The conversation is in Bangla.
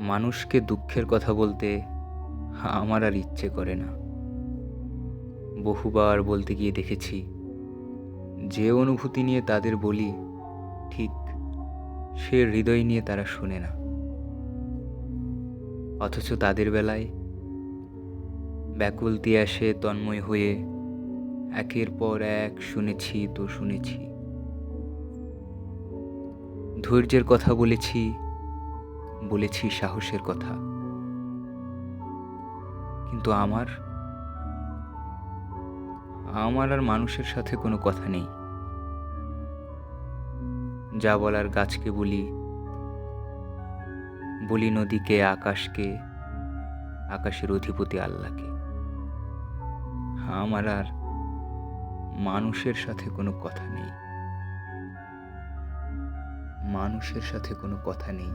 মানুষকে দুঃখের কথা বলতে আমার আর ইচ্ছে করে না। বহুবার বলতে গিয়ে দেখেছি, যে অনুভূতি নিয়ে তাদের বলি, ঠিক সে হৃদয় নিয়ে তারা শোনে না। অথচ তাদের বেলায় ব্যাকুলতি আসে তন্ময় হয়ে একের পর এক শুনেছি তো শুনেছি। ধৈর্যের কথা বলেছি বলেছি সাহসের কথা। কিন্তু আমার আমার আর মানুষের সাথে কোনো কথা নেই। যা বলার গাছকে বলি বলি নদীকে, আকাশকে, আকাশের অধিপতি আল্লাহকে। আমার আর মানুষের সাথে কোনো কথা নেই। মানুষের সাথে কোনো কথা নেই।